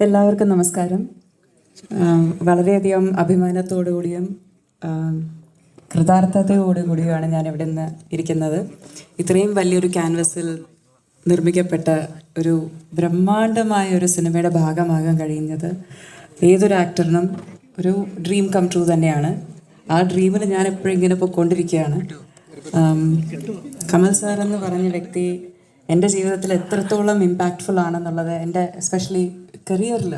എല്ലാവർക്കും നമസ്കാരം. വളരെയധികം അഭിമാനത്തോടുകൂടിയും കൃതാർത്ഥതയോടുകൂടിയുമാണ് ഞാൻ ഇവിടെ നിന്ന് ഇരിക്കുന്നത്. ഇത്രയും വലിയൊരു ക്യാൻവസിൽ നിർമ്മിക്കപ്പെട്ട ഒരു ബ്രഹ്മാണ്ഡമായ ഒരു സിനിമയുടെ ഭാഗമാകാൻ കഴിയുന്നത് ഏതൊരു ആക്ടറിനും ഒരു ഡ്രീം കം ട്രൂ തന്നെയാണ്. ആ ഡ്രീമിന് ഞാൻ എപ്പോഴും ഇങ്ങനെ പോയിക്കൊണ്ടിരിക്കുകയാണ്. കമൽ സാർ എന്ന് പറഞ്ഞ വ്യക്തി എന്റെ ജീവിതത്തിൽ എത്രത്തോളം ഇമ്പാക്റ്റ്ഫുൾ ആണെന്നുള്ളത് എന്റെ എസ്പെഷ്യലി കരിയറിൽ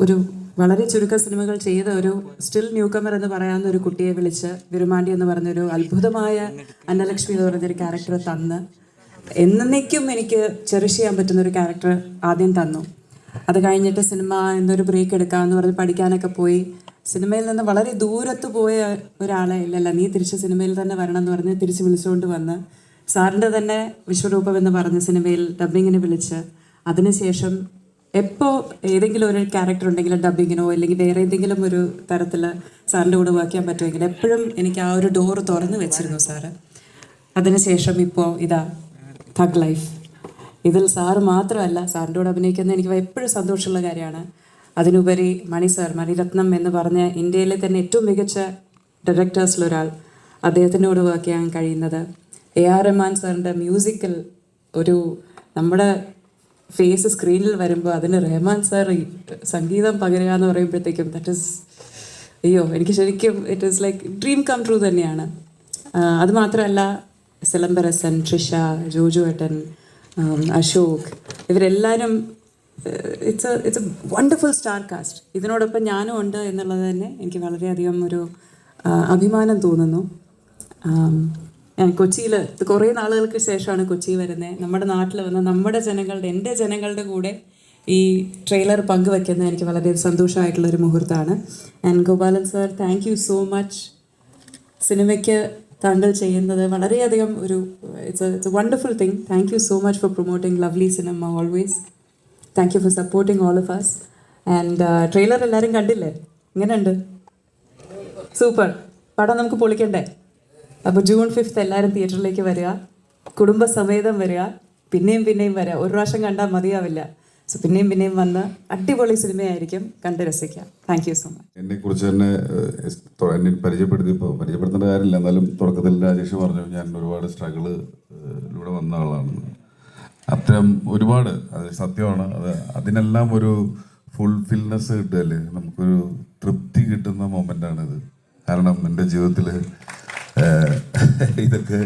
ഒരു വളരെ ചുരുക്കം സിനിമകൾ ചെയ്ത ഒരു സ്റ്റിൽ ന്യൂ കമർ എന്ന് പറയാവുന്ന ഒരു കുട്ടിയെ വിളിച്ച് വിരുമാണ്ടി എന്ന് പറഞ്ഞൊരു അത്ഭുതമായ അന്നലക്ഷ്മി എന്ന് പറഞ്ഞൊരു ക്യാരക്ടർ തന്ന്. എന്നേക്കും എനിക്ക് ചെറിഷ് ചെയ്യാൻ പറ്റുന്ന ഒരു ക്യാരക്ടർ ആദ്യം തന്നു. അത് കഴിഞ്ഞിട്ട് സിനിമ എന്നൊരു ബ്രേക്ക് എടുക്കാമെന്ന് പറഞ്ഞ് പഠിക്കാനൊക്കെ പോയി. സിനിമയിൽ നിന്ന് വളരെ ദൂരത്ത് പോയ ഒരാളെ ഇല്ലല്ല നീ തിരിച്ച് സിനിമയിൽ തന്നെ വരണം എന്ന് പറഞ്ഞ് തിരിച്ച് വിളിച്ചുകൊണ്ട് വന്ന്. സാറിന്റെ തന്നെ വിശ്വരൂപം എന്ന് പറഞ്ഞ സിനിമയിൽ ഡബ്ബിങ്ങിനെ വിളിച്ച് അതിനുശേഷം എപ്പോൾ ഏതെങ്കിലും ഒരു ക്യാരക്ടർ ഉണ്ടെങ്കിലും ഡബ്ബിങ്ങിനോ അല്ലെങ്കിൽ വേറെ ഏതെങ്കിലും ഒരു തരത്തിൽ സാറിന്റെ കൂടെ വർക്ക് ചെയ്യാൻ പറ്റുമെങ്കിൽ എപ്പോഴും എനിക്ക് ആ ഒരു ഡോറ് തുറന്നു വെച്ചിരുന്നു സാറ്. അതിനുശേഷം ഇപ്പോൾ ഇതാ തഗ് ലൈഫ് ഇതിൽ സാറ് മാത്രമല്ല സാറിന്റെ കൂടെ അഭിനയിക്കുന്ന എനിക്ക് എപ്പോഴും സന്തോഷമുള്ള കാര്യമാണ്. അതിനുപരി മണി സാർ മണിരത്നം എന്ന് പറഞ്ഞ ഇന്ത്യയിലെ തന്നെ ഏറ്റവും മികച്ച ഡയറക്ടേഴ്സിലൊരാൾ അദ്ദേഹത്തിനോട് വർക്ക് ചെയ്യാൻ കഴിയുന്നത് എ ആർ റഹ്മാൻ സാറിന്റെ മ്യൂസിക്കൽ ഒരു നമ്മുടെ ഫേസ് സ്ക്രീനിൽ വരുമ്പോൾ അതിന് റഹ്മാൻ സാർ സംഗീതം പകരുക എന്ന് പറയുമ്പോഴത്തേക്കും ദറ്റ് ഇസ് അയ്യോ എനിക്ക് ശരിക്കും it is like dream come true തന്നെയാണ്. അതുമാത്രമല്ല അത് മാത്രമല്ല സിലംബരസൻ ട്രിഷ ജോജു ഏട്ടൻ അശോക് ഇവരെല്ലാവരും it's it's a wonderful star cast ഇതിനോടൊപ്പം ഞാനും ഉണ്ട് എന്നുള്ളത് തന്നെ എനിക്ക് വളരെയധികം ഒരു അഭിമാനം തോന്നുന്നു. കൊച്ചിയിൽ കുറേ നാളുകൾക്ക് ശേഷമാണ് കൊച്ചി വരുന്നത് നമ്മുടെ നാട്ടിൽ വന്ന് നമ്മുടെ ജനങ്ങളുടെ എന്റെ ജനങ്ങളുടെ കൂടെ ഈ ട്രെയിലർ പങ്കുവെക്കുന്നത് എനിക്ക് വളരെ സന്തോഷമായിട്ടുള്ള ഒരു മുഹൂർത്തമാണ്. And Gopalan sir thank you so much സിനിമയ്ക്ക് താങ്കൾ ചെയ്യുന്നത് വളരെയധികം ഒരു it's it's a wonderful thing thank you so much for promoting lovely cinema always thank you for supporting all of us and trailer എല്ലാവരും കണ്ടില്ലേ? ഇങ്ങനെയുണ്ട്. സൂപ്പർ പടം നമുക്ക് പൊളിക്കണ്ടേ? അപ്പോൾ ജൂൺ ഫിഫ്ത്ത് എല്ലാവരും തിയേറ്ററിലേക്ക് വരിക. കുടുംബസമേതം വരിക. പിന്നെയും പിന്നെയും വരിക. ഒരു പ്രാവശ്യം കണ്ടാൽ മതിയാവില്ല. സോ പിന്നെയും പിന്നെയും വന്ന് അടിപൊളി സിനിമയായിരിക്കും കണ്ട് രസിക്കാം താങ്ക് യു സോ മച്ച് എന്നെ കുറിച്ച് തന്നെ എന്നെ പരിചയപ്പെടുത്തി ഇപ്പോൾ പരിചയപ്പെടുത്തേണ്ട കാര്യമില്ല. എന്നാലും തുടക്കത്തിൽ രാജേഷ് പറഞ്ഞു ഞാൻ ഒരുപാട് സ്ട്രഗിളിലൂടെ വന്ന ആളാണ്. അത്തരം ഒരുപാട് അത് സത്യമാണ്. അത് അതിനെല്ലാം ഒരു ഫുൾഫിൽനെസ് കിട്ടുകയല്ലേ? നമുക്കൊരു തൃപ്തി കിട്ടുന്ന മൊമെന്റാണിത് കാരണം എന്റെ ജീവിതത്തിൽ ഇതൊക്കെ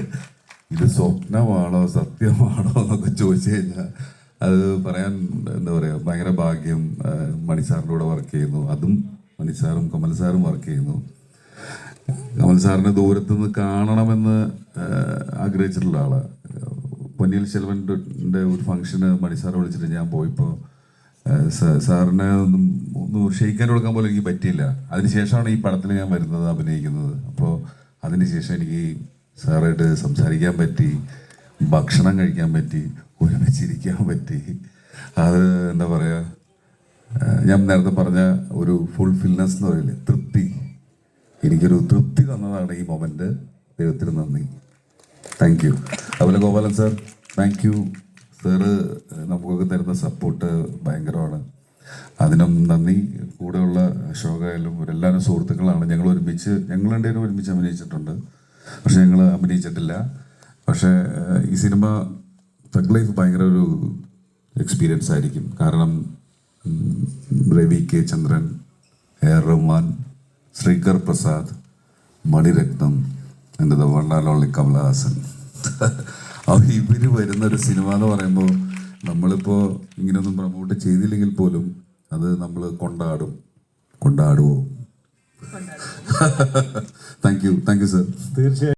ഇത് സ്വപ്നമാണോ സത്യമാണോ എന്നൊക്കെ ചോദിച്ചു കഴിഞ്ഞാൽ അത് പറയാൻ എന്താ പറയുക ഭയങ്കര ഭാഗ്യം മണി കൂടെ വർക്ക് ചെയ്യുന്നു. അതും മണി സാറും കമൽ സാറും വർക്ക് ചെയ്യുന്നു. കമൽ സാറിനെ ദൂരത്തു നിന്ന് കാണണമെന്ന് ആഗ്രഹിച്ചിട്ടുള്ള ആളാണ് പൊന്നിയിൽ ശെൽവന്റെ ഒരു ഫംഗ്ഷന് മണി വിളിച്ചിട്ട് ഞാൻ പോയിപ്പോൾ സാറിനെ ഒന്നും ഒന്ന് ക്ഷയിക്കാൻ കൊടുക്കാൻ പോലും എനിക്ക് പറ്റിയില്ല. അതിനുശേഷമാണ് ഈ പടത്തിൽ ഞാൻ വരുന്നത് അഭിനയിക്കുന്നത്. അപ്പോൾ അതിനുശേഷം എനിക്ക് സാറായിട്ട് സംസാരിക്കാൻ പറ്റി ഭക്ഷണം കഴിക്കാൻ പറ്റി ഒരുമിച്ചിരിക്കാൻ പറ്റി. അത് എന്താ പറയുക ഞാൻ നേരത്തെ പറഞ്ഞ ഒരു ഫുൾഫിൽനെസ് എന്ന് പറയില്ലേ തൃപ്തി. എനിക്കൊരു തൃപ്തി തന്നതാണ് ഈ മൊമെന്റ് ദൈവത്തിന് നന്ദി. താങ്ക് യു അതുപോലെ Gopalan sir thank you sir നമുക്കൊക്കെ തരുന്ന സപ്പോർട്ട് ഭയങ്കരമാണ്. അതിനും നന്ദി. കൂടെയുള്ള അശോകായാലും എല്ലാവരും സുഹൃത്തുക്കളാണ്. ഞങ്ങൾ ഒരുമിച്ച് ഞങ്ങൾ രണ്ടുപേരും ഒരുമിച്ച് അഭിനയിച്ചിട്ടുണ്ട്. പക്ഷെ ഞങ്ങൾ അഭിനയിച്ചിട്ടില്ല. പക്ഷേ ഈ സിനിമ തഗ് ലൈഫ് ഭയങ്കര ഒരു എക്സ്പീരിയൻസ് ആയിരിക്കും. കാരണം Ravi K Chandran A R Rahman Sreekar Prasad Mani Ratnam എന്റെ ഓൺലി കമലഹാസൻ. അവർ ഇവർ വരുന്ന ഒരു സിനിമ എന്ന് പറയുമ്പോൾ നമ്മളിപ്പോൾ ഇങ്ങനെയൊന്നും പ്രൊമോട്ട് ചെയ്തില്ലെങ്കിൽ പോലും അത് നമ്മൾ കൊണ്ടാടും. കൊണ്ടാടുമോ thank you thank you sir തീർച്ചയായും.